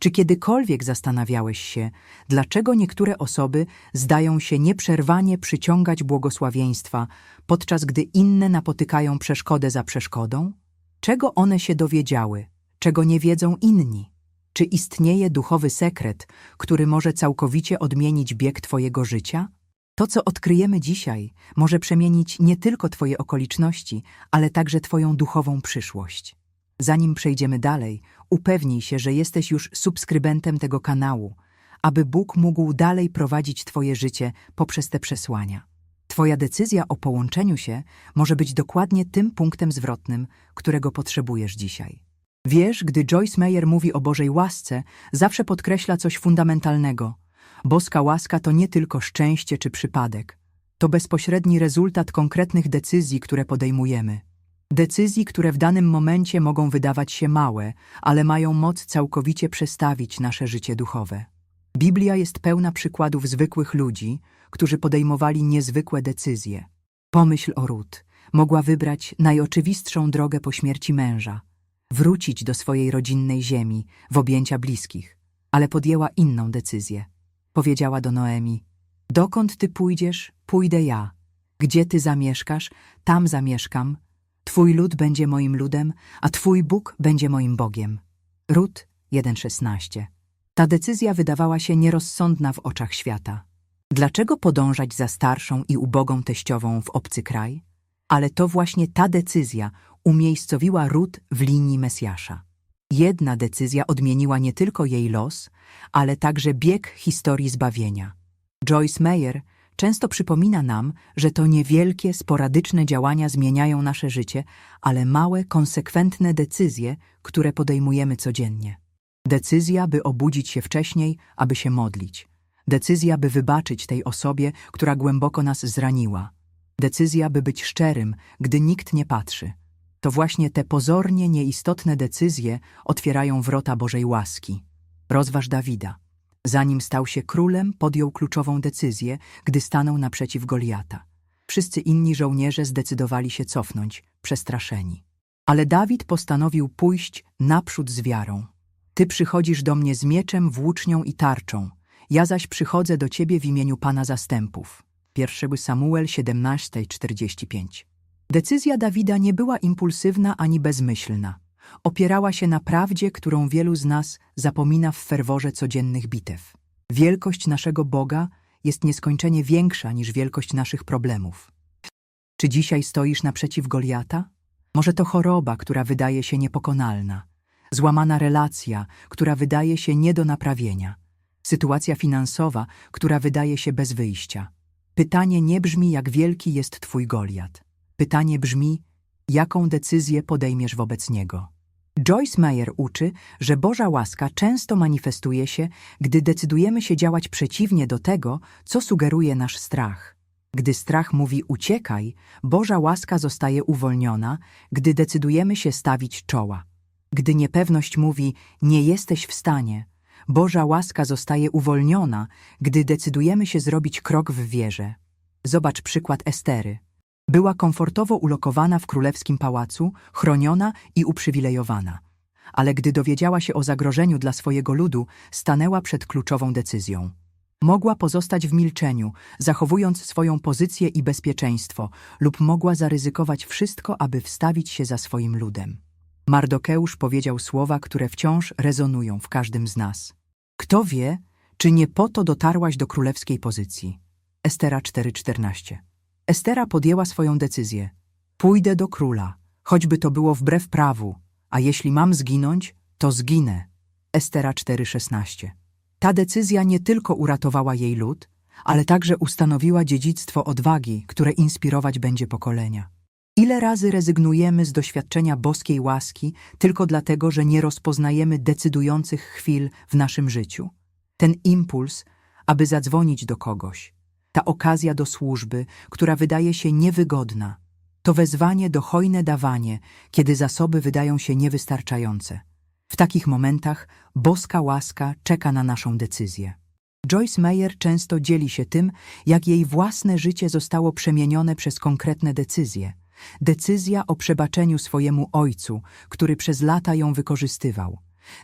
Czy kiedykolwiek zastanawiałeś się, dlaczego niektóre osoby zdają się nieprzerwanie przyciągać błogosławieństwa, podczas gdy inne napotykają przeszkodę za przeszkodą? Czego one się dowiedziały, czego nie wiedzą inni? Czy istnieje duchowy sekret, który może całkowicie odmienić bieg Twojego życia? To, co odkryjemy dzisiaj, może przemienić nie tylko Twoje okoliczności, ale także Twoją duchową przyszłość. Zanim przejdziemy dalej, upewnij się, że jesteś już subskrybentem tego kanału, aby Bóg mógł dalej prowadzić Twoje życie poprzez te przesłania. Twoja decyzja o połączeniu się może być dokładnie tym punktem zwrotnym, którego potrzebujesz dzisiaj. Wiesz, gdy Joyce Meyer mówi o Bożej łasce, zawsze podkreśla coś fundamentalnego. Boska łaska to nie tylko szczęście czy przypadek. To bezpośredni rezultat konkretnych decyzji, które podejmujemy. Decyzji, które w danym momencie mogą wydawać się małe, ale mają moc całkowicie przestawić nasze życie duchowe. Biblia jest pełna przykładów zwykłych ludzi, którzy podejmowali niezwykłe decyzje. Pomyśl o Rut. Mogła wybrać najoczywistszą drogę po śmierci męża. Wrócić do swojej rodzinnej ziemi, w objęcia bliskich. Ale podjęła inną decyzję. Powiedziała do Noemi, dokąd ty pójdziesz, pójdę ja. Gdzie ty zamieszkasz, tam zamieszkam. Twój lud będzie moim ludem, a twój Bóg będzie moim Bogiem. Rut 1,16 Ta decyzja wydawała się nierozsądna w oczach świata. Dlaczego podążać za starszą i ubogą teściową w obcy kraj? Ale to właśnie ta decyzja umiejscowiła Rut w linii Mesjasza. Jedna decyzja odmieniła nie tylko jej los, ale także bieg historii zbawienia. Joyce Meyer często przypomina nam, że to niewielkie, sporadyczne działania zmieniają nasze życie, ale małe, konsekwentne decyzje, które podejmujemy codziennie. Decyzja, by obudzić się wcześniej, aby się modlić. Decyzja, by wybaczyć tej osobie, która głęboko nas zraniła. Decyzja, by być szczerym, gdy nikt nie patrzy. To właśnie te pozornie nieistotne decyzje otwierają wrota Bożej łaski. Rozważ Dawida. Zanim stał się królem, podjął kluczową decyzję, gdy stanął naprzeciw Goliata. Wszyscy inni żołnierze zdecydowali się cofnąć, przestraszeni. Ale Dawid postanowił pójść naprzód z wiarą. Ty przychodzisz do mnie z mieczem, włócznią i tarczą, ja zaś przychodzę do ciebie w imieniu Pana zastępów. 1 Samuel 17:45. Decyzja Dawida nie była impulsywna ani bezmyślna. Opierała się na prawdzie, którą wielu z nas zapomina w ferworze codziennych bitew. Wielkość naszego Boga jest nieskończenie większa niż wielkość naszych problemów. Czy dzisiaj stoisz naprzeciw Goliata? Może to choroba, która wydaje się niepokonalna, złamana relacja, która wydaje się nie do naprawienia, sytuacja finansowa, która wydaje się bez wyjścia. Pytanie nie brzmi, jak wielki jest Twój Goliat. Pytanie brzmi, jaką decyzję podejmiesz wobec niego. Joyce Meyer uczy, że Boża łaska często manifestuje się, gdy decydujemy się działać przeciwnie do tego, co sugeruje nasz strach. Gdy strach mówi uciekaj, Boża łaska zostaje uwolniona, gdy decydujemy się stawić czoła. Gdy niepewność mówi nie jesteś w stanie, Boża łaska zostaje uwolniona, gdy decydujemy się zrobić krok w wierze. Zobacz przykład Estery. Była komfortowo ulokowana w królewskim pałacu, chroniona i uprzywilejowana. Ale gdy dowiedziała się o zagrożeniu dla swojego ludu, stanęła przed kluczową decyzją. Mogła pozostać w milczeniu, zachowując swoją pozycję i bezpieczeństwo, lub mogła zaryzykować wszystko, aby wstawić się za swoim ludem. Mardokeusz powiedział słowa, które wciąż rezonują w każdym z nas. Kto wie, czy nie po to dotarłaś do królewskiej pozycji? Estera 4:14 Estera podjęła swoją decyzję. Pójdę do króla, choćby to było wbrew prawu, a jeśli mam zginąć, to zginę. Estera 4:16. Ta decyzja nie tylko uratowała jej lud, ale także ustanowiła dziedzictwo odwagi, które inspirować będzie pokolenia. Ile razy rezygnujemy z doświadczenia boskiej łaski tylko dlatego, że nie rozpoznajemy decydujących chwil w naszym życiu? Ten impuls, aby zadzwonić do kogoś, ta okazja do służby, która wydaje się niewygodna, to wezwanie do hojne dawanie, kiedy zasoby wydają się niewystarczające. W takich momentach boska łaska czeka na naszą decyzję. Joyce Meyer często dzieli się tym, jak jej własne życie zostało przemienione przez konkretne decyzje. Decyzja o przebaczeniu swojemu ojcu, który przez lata ją wykorzystywał.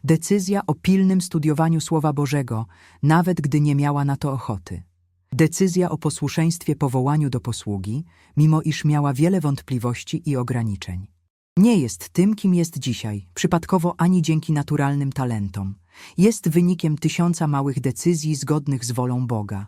Decyzja o pilnym studiowaniu Słowa Bożego, nawet gdy nie miała na to ochoty. Decyzja o posłuszeństwie powołaniu do posługi, mimo iż miała wiele wątpliwości i ograniczeń. Nie jest tym, kim jest dzisiaj, przypadkowo ani dzięki naturalnym talentom. Jest wynikiem tysiąca małych decyzji zgodnych z wolą Boga.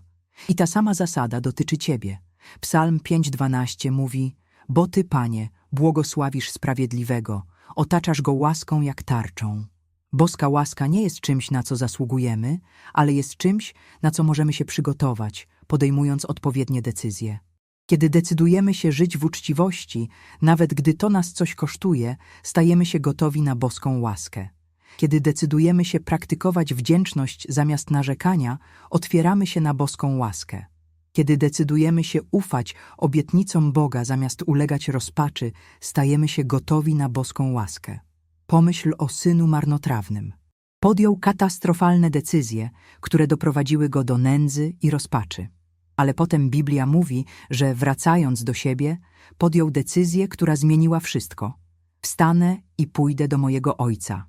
I ta sama zasada dotyczy Ciebie. Psalm 5.12 mówi Bo Ty, Panie, błogosławisz sprawiedliwego, otaczasz go łaską jak tarczą. Boska łaska nie jest czymś, na co zasługujemy, ale jest czymś, na co możemy się przygotować, podejmując odpowiednie decyzje. Kiedy decydujemy się żyć w uczciwości, nawet gdy to nas coś kosztuje, stajemy się gotowi na boską łaskę. Kiedy decydujemy się praktykować wdzięczność zamiast narzekania, otwieramy się na boską łaskę. Kiedy decydujemy się ufać obietnicom Boga zamiast ulegać rozpaczy, stajemy się gotowi na boską łaskę. Pomyśl o synu marnotrawnym. Podjął katastrofalne decyzje, które doprowadziły go do nędzy i rozpaczy. Ale potem Biblia mówi, że wracając do siebie, podjął decyzję, która zmieniła wszystko. Wstanę i pójdę do mojego ojca.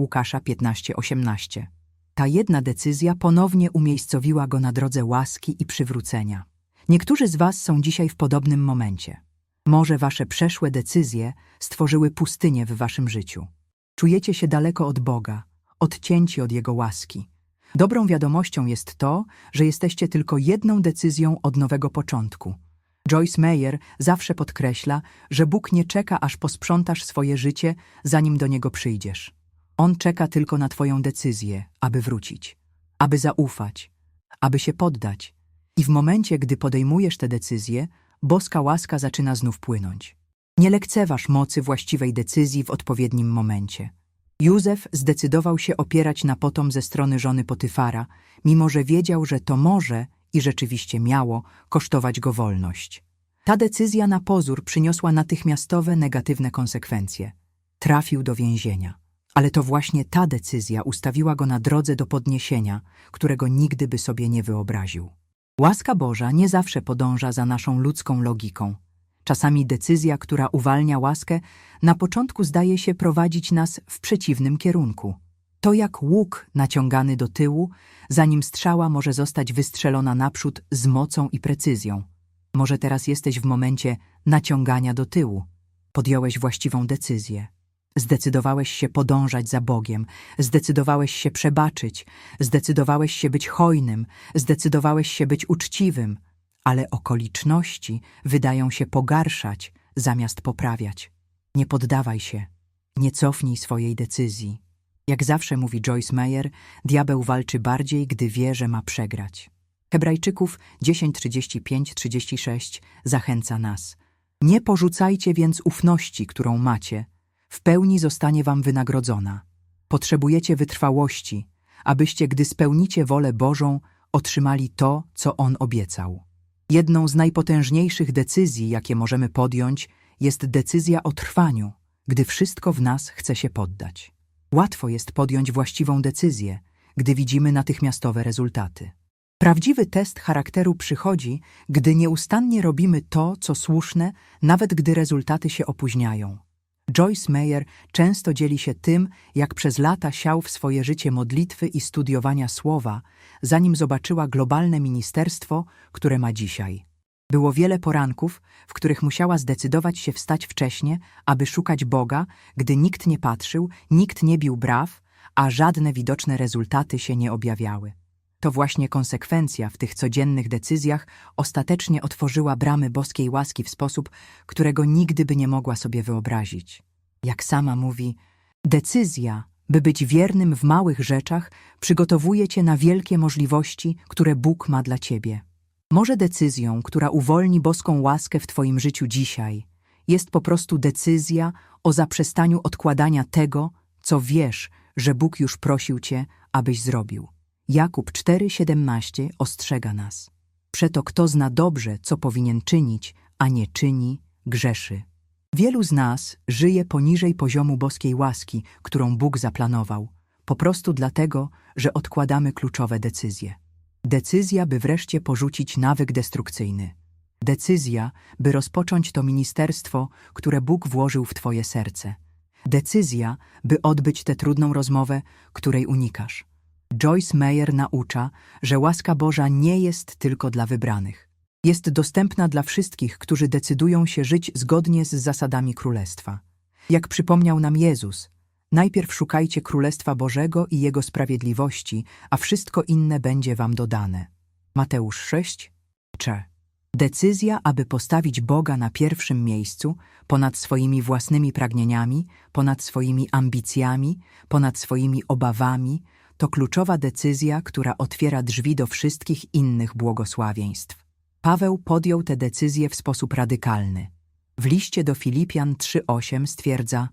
Łukasza 15:18. Ta jedna decyzja ponownie umiejscowiła go na drodze łaski i przywrócenia. Niektórzy z Was są dzisiaj w podobnym momencie. Może Wasze przeszłe decyzje stworzyły pustynię w Waszym życiu. Czujecie się daleko od Boga, odcięci od Jego łaski. Dobrą wiadomością jest to, że jesteście tylko jedną decyzją od nowego początku. Joyce Meyer zawsze podkreśla, że Bóg nie czeka, aż posprzątasz swoje życie, zanim do Niego przyjdziesz. On czeka tylko na Twoją decyzję, aby wrócić, aby zaufać, aby się poddać. I w momencie, gdy podejmujesz tę decyzję, boska łaska zaczyna znów płynąć. Nie lekceważ mocy właściwej decyzji w odpowiednim momencie. Józef zdecydował się opierać na potom ze strony żony Potyfara, mimo że wiedział, że to może i rzeczywiście miało kosztować go wolność. Ta decyzja na pozór przyniosła natychmiastowe negatywne konsekwencje. Trafił do więzienia. Ale to właśnie ta decyzja ustawiła go na drodze do podniesienia, którego nigdy by sobie nie wyobraził. Łaska Boża nie zawsze podąża za naszą ludzką logiką. Czasami decyzja, która uwalnia łaskę, na początku zdaje się prowadzić nas w przeciwnym kierunku. To jak łuk naciągany do tyłu, zanim strzała może zostać wystrzelona naprzód z mocą i precyzją. Może teraz jesteś w momencie naciągania do tyłu. Podjąłeś właściwą decyzję. Zdecydowałeś się podążać za Bogiem, zdecydowałeś się przebaczyć, zdecydowałeś się być hojnym, zdecydowałeś się być uczciwym, ale okoliczności wydają się pogarszać zamiast poprawiać. Nie poddawaj się, nie cofnij swojej decyzji. Jak zawsze mówi Joyce Meyer, diabeł walczy bardziej, gdy wie, że ma przegrać. Hebrajczyków 10:35-36 zachęca nas. Nie porzucajcie więc ufności, którą macie, w pełni zostanie wam wynagrodzona. Potrzebujecie wytrwałości, abyście, gdy spełnicie wolę Bożą, otrzymali to, co On obiecał. Jedną z najpotężniejszych decyzji, jakie możemy podjąć, jest decyzja o trwaniu, gdy wszystko w nas chce się poddać. Łatwo jest podjąć właściwą decyzję, gdy widzimy natychmiastowe rezultaty. Prawdziwy test charakteru przychodzi, gdy nieustannie robimy to, co słuszne, nawet gdy rezultaty się opóźniają. Joyce Meyer często dzieli się tym, jak przez lata siał w swoje życie modlitwy i studiowania słowa, zanim zobaczyła globalne ministerstwo, które ma dzisiaj. Było wiele poranków, w których musiała zdecydować się wstać wcześnie, aby szukać Boga, gdy nikt nie patrzył, nikt nie bił braw, a żadne widoczne rezultaty się nie objawiały. To właśnie konsekwencja w tych codziennych decyzjach ostatecznie otworzyła bramy boskiej łaski w sposób, którego nigdy by nie mogła sobie wyobrazić. Jak sama mówi, decyzja, by być wiernym w małych rzeczach, przygotowuje cię na wielkie możliwości, które Bóg ma dla ciebie. Może decyzją, która uwolni boską łaskę w twoim życiu dzisiaj, jest po prostu decyzja o zaprzestaniu odkładania tego, co wiesz, że Bóg już prosił cię, abyś zrobił. Jakub 4,17 ostrzega nas. Przeto kto zna dobrze, co powinien czynić, a nie czyni, grzeszy. Wielu z nas żyje poniżej poziomu boskiej łaski, którą Bóg zaplanował, po prostu dlatego, że odkładamy kluczowe decyzje. Decyzja, by wreszcie porzucić nawyk destrukcyjny. Decyzja, by rozpocząć to ministerstwo, które Bóg włożył w Twoje serce. Decyzja, by odbyć tę trudną rozmowę, której unikasz. Joyce Meyer naucza, że łaska Boża nie jest tylko dla wybranych. Jest dostępna dla wszystkich, którzy decydują się żyć zgodnie z zasadami Królestwa. Jak przypomniał nam Jezus, najpierw szukajcie Królestwa Bożego i Jego sprawiedliwości, a wszystko inne będzie wam dodane. Mateusz 6, Cze. Decyzja, aby postawić Boga na pierwszym miejscu, ponad swoimi własnymi pragnieniami, ponad swoimi ambicjami, ponad swoimi obawami, to kluczowa decyzja, która otwiera drzwi do wszystkich innych błogosławieństw. Paweł podjął tę decyzję w sposób radykalny. W liście do Filipian 3:8 stwierdza: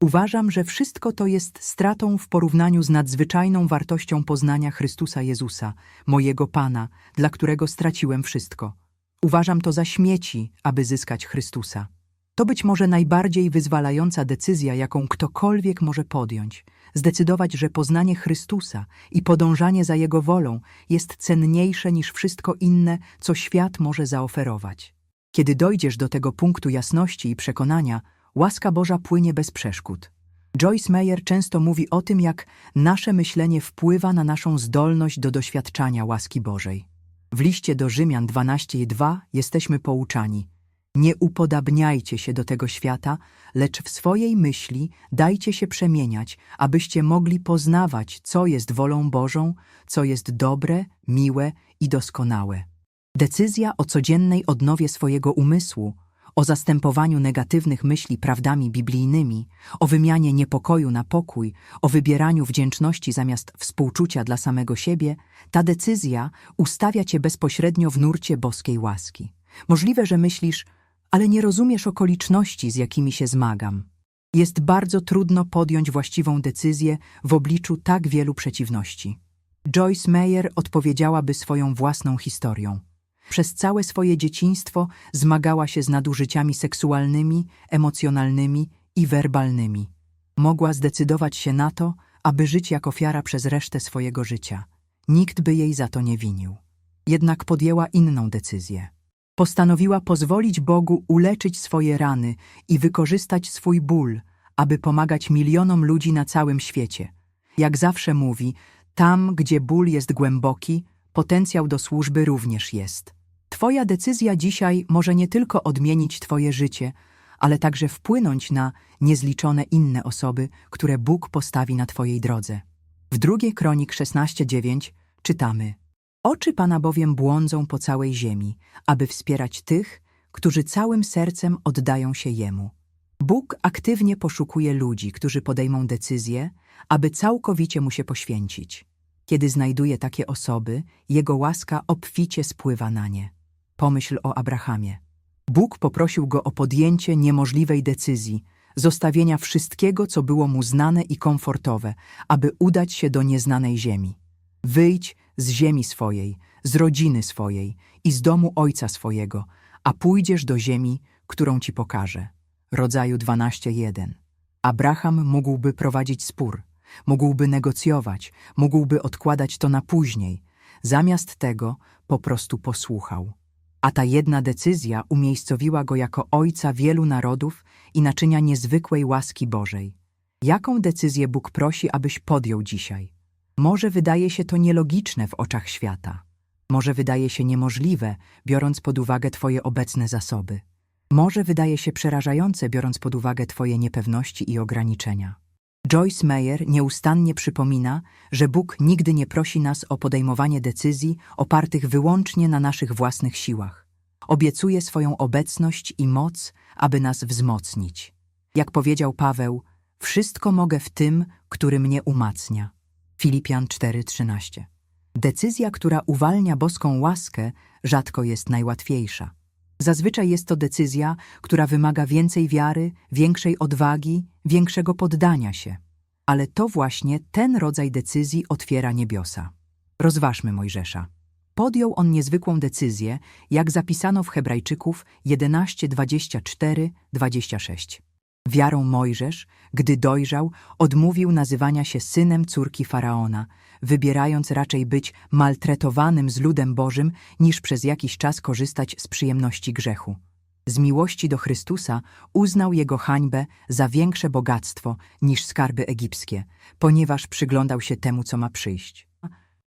Uważam, że wszystko to jest stratą w porównaniu z nadzwyczajną wartością poznania Chrystusa Jezusa, mojego Pana, dla którego straciłem wszystko. Uważam to za śmieci, aby zyskać Chrystusa. To być może najbardziej wyzwalająca decyzja, jaką ktokolwiek może podjąć. Zdecydować, że poznanie Chrystusa i podążanie za Jego wolą jest cenniejsze niż wszystko inne, co świat może zaoferować. Kiedy dojdziesz do tego punktu jasności i przekonania, łaska Boża płynie bez przeszkód. Joyce Meyer często mówi o tym, jak nasze myślenie wpływa na naszą zdolność do doświadczania łaski Bożej. W liście do Rzymian 12:2 jesteśmy pouczani: Nie upodabniajcie się do tego świata, lecz w swojej myśli dajcie się przemieniać, abyście mogli poznawać, co jest wolą Bożą, co jest dobre, miłe i doskonałe. Decyzja o codziennej odnowie swojego umysłu, o zastępowaniu negatywnych myśli prawdami biblijnymi, o wymianie niepokoju na pokój, o wybieraniu wdzięczności zamiast współczucia dla samego siebie, ta decyzja ustawia cię bezpośrednio w nurcie boskiej łaski. Możliwe, że myślisz, ale nie rozumiesz okoliczności, z jakimi się zmagam. Jest bardzo trudno podjąć właściwą decyzję w obliczu tak wielu przeciwności. Joyce Meyer odpowiedziałaby swoją własną historią. Przez całe swoje dzieciństwo zmagała się z nadużyciami seksualnymi, emocjonalnymi i werbalnymi. Mogła zdecydować się na to, aby żyć jak ofiara przez resztę swojego życia. Nikt by jej za to nie winił. Jednak podjęła inną decyzję. Postanowiła pozwolić Bogu uleczyć swoje rany i wykorzystać swój ból, aby pomagać milionom ludzi na całym świecie. Jak zawsze mówi, tam, gdzie ból jest głęboki, potencjał do służby również jest. Twoja decyzja dzisiaj może nie tylko odmienić Twoje życie, ale także wpłynąć na niezliczone inne osoby, które Bóg postawi na Twojej drodze. W drugiej kronik 16:9 czytamy: Oczy Pana bowiem błądzą po całej ziemi, aby wspierać tych, którzy całym sercem oddają się Jemu. Bóg aktywnie poszukuje ludzi, którzy podejmą decyzję, aby całkowicie Mu się poświęcić. Kiedy znajduje takie osoby, Jego łaska obficie spływa na nie. Pomyśl o Abrahamie. Bóg poprosił go o podjęcie niemożliwej decyzji, zostawienia wszystkiego, co było mu znane i komfortowe, aby udać się do nieznanej ziemi. Wyjdź z ziemi swojej, z rodziny swojej i z domu ojca swojego, a pójdziesz do ziemi, którą ci pokażę. Rodzaju 12.1. Abraham mógłby prowadzić spór, mógłby negocjować, mógłby odkładać to na później. Zamiast tego po prostu posłuchał. A ta jedna decyzja umiejscowiła go jako ojca wielu narodów i naczynia niezwykłej łaski Bożej. Jaką decyzję Bóg prosi, abyś podjął dzisiaj? Może wydaje się to nielogiczne w oczach świata. Może wydaje się niemożliwe, biorąc pod uwagę Twoje obecne zasoby. Może wydaje się przerażające, biorąc pod uwagę Twoje niepewności i ograniczenia. Joyce Meyer nieustannie przypomina, że Bóg nigdy nie prosi nas o podejmowanie decyzji opartych wyłącznie na naszych własnych siłach. Obiecuje swoją obecność i moc, aby nas wzmocnić. Jak powiedział Paweł, wszystko mogę w tym, który mnie umacnia. Filipian 4:13. Decyzja, która uwalnia boską łaskę, rzadko jest najłatwiejsza. Zazwyczaj jest to decyzja, która wymaga więcej wiary, większej odwagi, większego poddania się. Ale to właśnie ten rodzaj decyzji otwiera niebiosa. Rozważmy Mojżesza. Podjął on niezwykłą decyzję, jak zapisano w Hebrajczyków 11:24-26. Wiarą Mojżesz, gdy dojrzał, odmówił nazywania się synem córki Faraona, wybierając raczej być maltretowanym z ludem Bożym, niż przez jakiś czas korzystać z przyjemności grzechu. Z miłości do Chrystusa uznał jego hańbę za większe bogactwo niż skarby egipskie, ponieważ przyglądał się temu, co ma przyjść.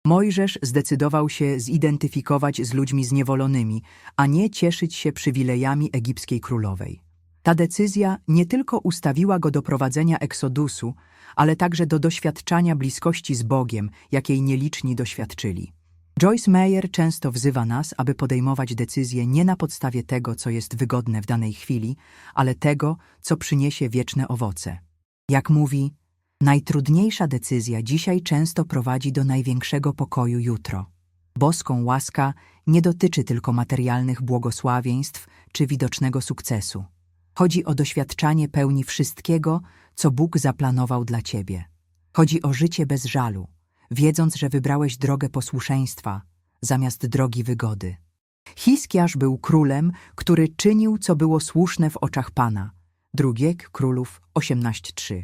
Mojżesz zdecydował się zidentyfikować z ludźmi zniewolonymi, a nie cieszyć się przywilejami egipskiej królowej. Ta decyzja nie tylko ustawiła go do prowadzenia eksodusu, ale także do doświadczania bliskości z Bogiem, jakiej nieliczni doświadczyli. Joyce Meyer często wzywa nas, aby podejmować decyzje nie na podstawie tego, co jest wygodne w danej chwili, ale tego, co przyniesie wieczne owoce. Jak mówi, najtrudniejsza decyzja dzisiaj często prowadzi do największego pokoju jutro. Boską łaska nie dotyczy tylko materialnych błogosławieństw czy widocznego sukcesu. Chodzi o doświadczanie pełni wszystkiego, co Bóg zaplanował dla ciebie. Chodzi o życie bez żalu, wiedząc, że wybrałeś drogę posłuszeństwa zamiast drogi wygody. Hiskiarz był królem, który czynił, co było słuszne w oczach Pana. Drugiek Królów 18.3.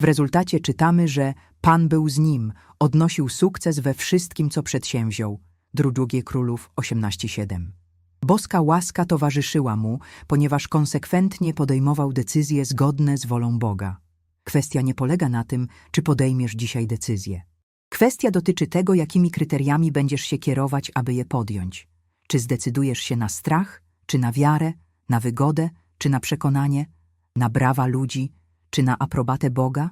W rezultacie czytamy, że Pan był z nim, odnosił sukces we wszystkim, co przedsięwziął. Drugie Królów 18.7. Boska łaska towarzyszyła mu, ponieważ konsekwentnie podejmował decyzje zgodne z wolą Boga. Kwestia nie polega na tym, czy podejmiesz dzisiaj decyzję. Kwestia dotyczy tego, jakimi kryteriami będziesz się kierować, aby je podjąć. Czy zdecydujesz się na strach, czy na wiarę, na wygodę, czy na przekonanie, na brawa ludzi, czy na aprobatę Boga?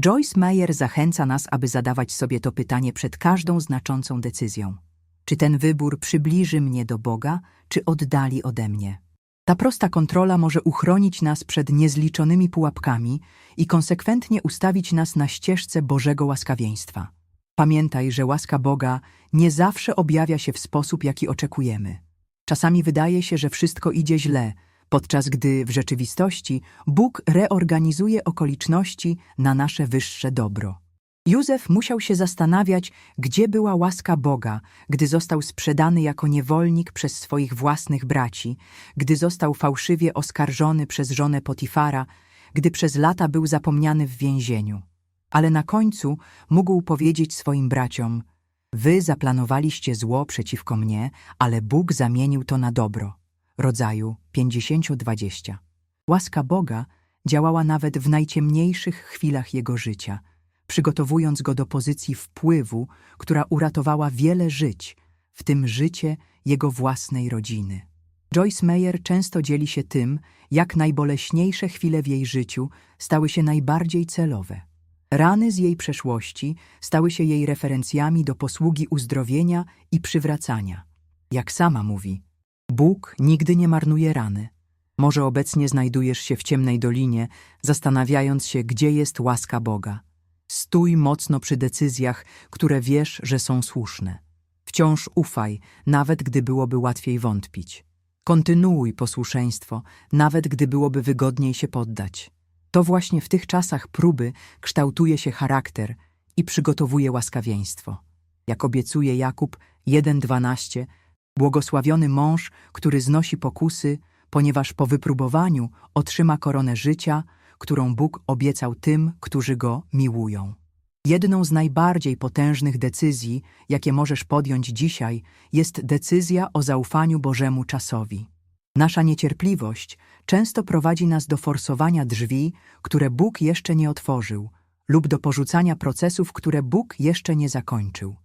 Joyce Meyer zachęca nas, aby zadawać sobie to pytanie przed każdą znaczącą decyzją. Czy ten wybór przybliży mnie do Boga, czy oddali ode mnie? Ta prosta kontrola może uchronić nas przed niezliczonymi pułapkami i konsekwentnie ustawić nas na ścieżce Bożego łaskawieństwa. Pamiętaj, że łaska Boga nie zawsze objawia się w sposób, jaki oczekujemy. Czasami wydaje się, że wszystko idzie źle, podczas gdy w rzeczywistości Bóg reorganizuje okoliczności na nasze wyższe dobro. Józef musiał się zastanawiać, gdzie była łaska Boga, gdy został sprzedany jako niewolnik przez swoich własnych braci, gdy został fałszywie oskarżony przez żonę Potifara, gdy przez lata był zapomniany w więzieniu. Ale na końcu mógł powiedzieć swoim braciom: Wy zaplanowaliście zło przeciwko mnie, ale Bóg zamienił to na dobro. Rodzaju 50-20. Łaska Boga działała nawet w najciemniejszych chwilach jego życia – przygotowując go do pozycji wpływu, która uratowała wiele żyć, w tym życie jego własnej rodziny. Joyce Meyer często dzieli się tym, jak najboleśniejsze chwile w jej życiu stały się najbardziej celowe. Rany z jej przeszłości stały się jej referencjami do posługi uzdrowienia i przywracania. Jak sama mówi, Bóg nigdy nie marnuje rany. Może obecnie znajdujesz się w ciemnej dolinie, zastanawiając się, gdzie jest łaska Boga. Stój mocno przy decyzjach, które wiesz, że są słuszne. Wciąż ufaj, nawet gdy byłoby łatwiej wątpić. Kontynuuj posłuszeństwo, nawet gdy byłoby wygodniej się poddać. To właśnie w tych czasach próby kształtuje się charakter i przygotowuje łaskawieństwo. Jak obiecuje Jakub 1:12, błogosławiony mąż, który znosi pokusy, ponieważ po wypróbowaniu otrzyma koronę życia, którą Bóg obiecał tym, którzy Go miłują. Jedną z najbardziej potężnych decyzji, jakie możesz podjąć dzisiaj, jest decyzja o zaufaniu Bożemu czasowi. Nasza niecierpliwość często prowadzi nas do forsowania drzwi, które Bóg jeszcze nie otworzył, lub do porzucania procesów, które Bóg jeszcze nie zakończył.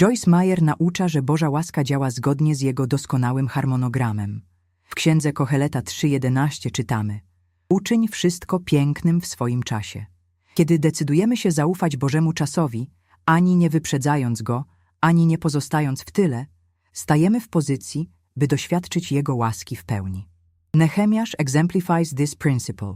Joyce Meyer naucza, że Boża łaska działa zgodnie z jego doskonałym harmonogramem. W księdze Koheleta 3.11 czytamy – Uczyń wszystko pięknym w swoim czasie. Kiedy decydujemy się zaufać Bożemu czasowi, ani nie wyprzedzając go, ani nie pozostając w tyle, stajemy w pozycji, by doświadczyć Jego łaski w pełni. Nehemiasz exemplifies this principle.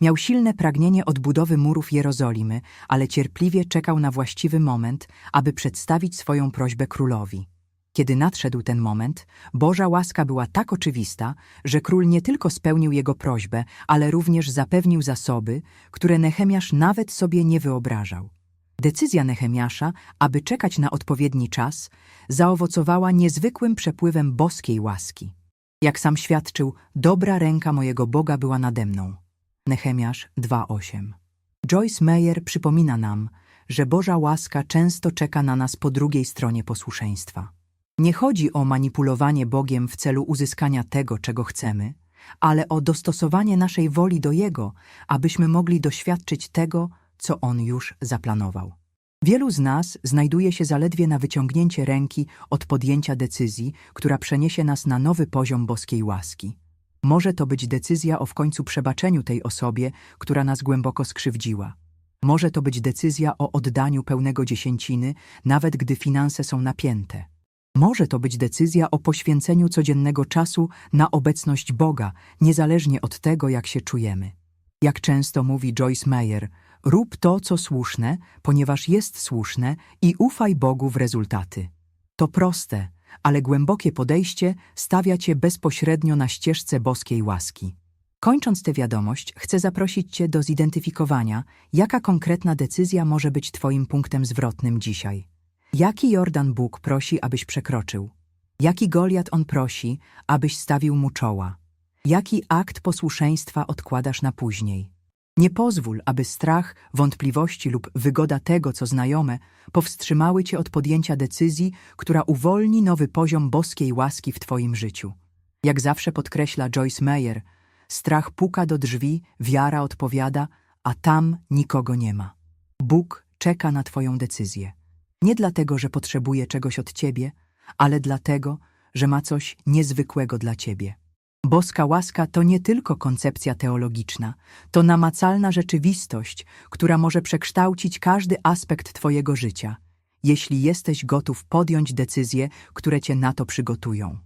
Miał silne pragnienie odbudowy murów Jerozolimy, ale cierpliwie czekał na właściwy moment, aby przedstawić swoją prośbę królowi. Kiedy nadszedł ten moment, Boża łaska była tak oczywista, że król nie tylko spełnił jego prośbę, ale również zapewnił zasoby, które Nehemiasz nawet sobie nie wyobrażał. Decyzja Nehemiasza, aby czekać na odpowiedni czas, zaowocowała niezwykłym przepływem boskiej łaski. Jak sam świadczył, dobra ręka mojego Boga była nade mną. Nehemiasz 2:8. Joyce Meyer przypomina nam, że Boża łaska często czeka na nas po drugiej stronie posłuszeństwa. Nie chodzi o manipulowanie Bogiem w celu uzyskania tego, czego chcemy, ale o dostosowanie naszej woli do Jego, abyśmy mogli doświadczyć tego, co On już zaplanował. Wielu z nas znajduje się zaledwie na wyciągnięcie ręki od podjęcia decyzji, która przeniesie nas na nowy poziom boskiej łaski. Może to być decyzja o w końcu przebaczeniu tej osobie, która nas głęboko skrzywdziła. Może to być decyzja o oddaniu pełnego dziesięciny, nawet gdy finanse są napięte. Może to być decyzja o poświęceniu codziennego czasu na obecność Boga, niezależnie od tego, jak się czujemy. Jak często mówi Joyce Meyer, rób to, co słuszne, ponieważ jest słuszne i ufaj Bogu w rezultaty. To proste, ale głębokie podejście stawia cię bezpośrednio na ścieżce boskiej łaski. Kończąc tę wiadomość, chcę zaprosić cię do zidentyfikowania, jaka konkretna decyzja może być twoim punktem zwrotnym dzisiaj. Jaki Jordan Bóg prosi, abyś przekroczył? Jaki Goliat on prosi, abyś stawił mu czoła? Jaki akt posłuszeństwa odkładasz na później? Nie pozwól, aby strach, wątpliwości lub wygoda tego, co znajome, powstrzymały cię od podjęcia decyzji, która uwolni nowy poziom boskiej łaski w twoim życiu. Jak zawsze podkreśla Joyce Meyer, strach puka do drzwi, wiara odpowiada, a tam nikogo nie ma. Bóg czeka na twoją decyzję. Nie dlatego, że potrzebuje czegoś od ciebie, ale dlatego, że ma coś niezwykłego dla ciebie. Boska łaska to nie tylko koncepcja teologiczna, to namacalna rzeczywistość, która może przekształcić każdy aspekt Twojego życia, jeśli jesteś gotów podjąć decyzje, które Cię na to przygotują.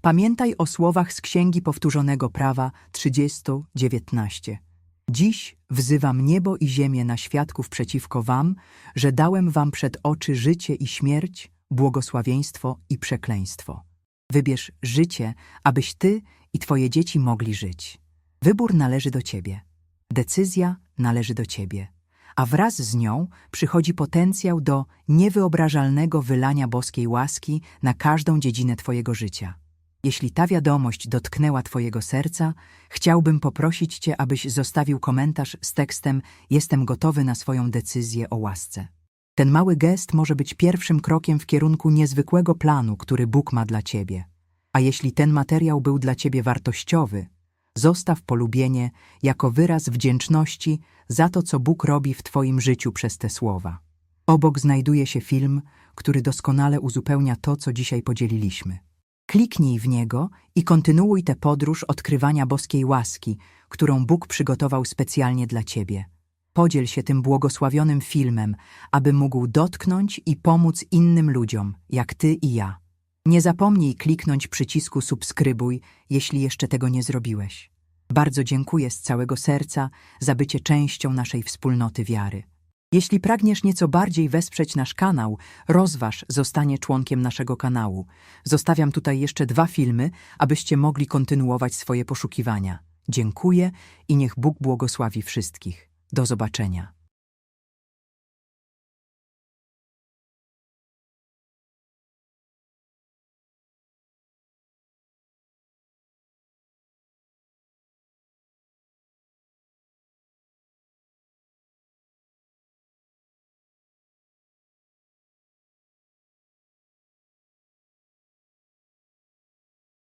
Pamiętaj o słowach z Księgi Powtórzonego Prawa 30:19. Dziś wzywam niebo i ziemię na świadków przeciwko Wam, że dałem Wam przed oczy życie i śmierć, błogosławieństwo i przekleństwo. Wybierz życie, abyś Ty i Twoje dzieci mogli żyć. Wybór należy do Ciebie. Decyzja należy do Ciebie. A wraz z nią przychodzi potencjał do niewyobrażalnego wylania boskiej łaski na każdą dziedzinę Twojego życia. Jeśli ta wiadomość dotknęła Twojego serca, chciałbym poprosić Cię, abyś zostawił komentarz z tekstem Jestem gotowy na swoją decyzję o łasce. Ten mały gest może być pierwszym krokiem w kierunku niezwykłego planu, który Bóg ma dla Ciebie. A jeśli ten materiał był dla Ciebie wartościowy, zostaw polubienie jako wyraz wdzięczności za to, co Bóg robi w Twoim życiu przez te słowa. Obok znajduje się film, który doskonale uzupełnia to, co dzisiaj podzieliliśmy. Kliknij w niego i kontynuuj tę podróż odkrywania boskiej łaski, którą Bóg przygotował specjalnie dla Ciebie. Podziel się tym błogosławionym filmem, aby mógł dotknąć i pomóc innym ludziom, jak Ty i ja. Nie zapomnij kliknąć przycisku subskrybuj, jeśli jeszcze tego nie zrobiłeś. Bardzo dziękuję z całego serca za bycie częścią naszej wspólnoty wiary. Jeśli pragniesz nieco bardziej wesprzeć nasz kanał, rozważ zostanie członkiem naszego kanału. Zostawiam tutaj jeszcze dwa filmy, abyście mogli kontynuować swoje poszukiwania. Dziękuję i niech Bóg błogosławi wszystkich. Do zobaczenia.